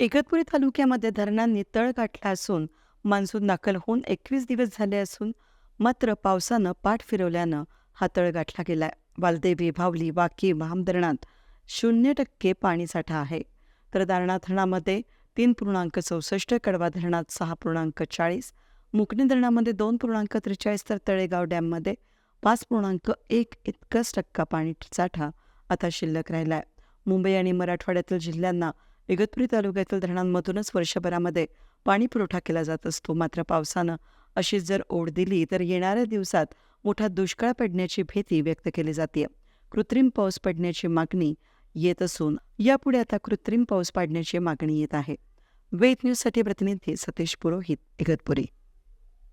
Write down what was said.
इगतपुरी तालुक्यामध्ये धरणांनी तळ गाठला असून मान्सून दाखल होऊन एकवीस दिवस झाले असून मात्र पावसानं पाठ फिरवल्यानं हा तळ गाठला गेलाय. वालदेवी भावली वाकी वाम धरणात शून्य टक्के पाणीसाठा आहे. तर दारणा धरणामध्ये तीन पूर्णांक चौसष्ट कडवा धरणात सहा पूर्णांक चाळीस मुकणी धरणामध्ये दोन पूर्णांक त्रेचाळीस तर तळेगाव डॅममध्ये पाच पूर्णांक एक इतकंच टक्का पाणी साठा आता शिल्लक राहिलाय. मुंबई आणि मराठवाड्यातील जिल्ह्यांना इगतपुरी तालुक्यातील धरणांमधूनच वर्षभरामध्ये पाणी पुरवठा केला जात असतो. मात्र पावसानं अशीच जर ओढ दिली तर येणाऱ्या दिवसात मोठा दुष्काळ पडण्याची भीती व्यक्त केली जाते. कृत्रिम पाऊस पडण्याची मागणी येत असून यापुढे आता कृत्रिम पाऊस पाडण्याची मागणी येत आहे. वेद न्यूजसाठी प्रतिनिधी सतीश पुरोहित इगतपुरी.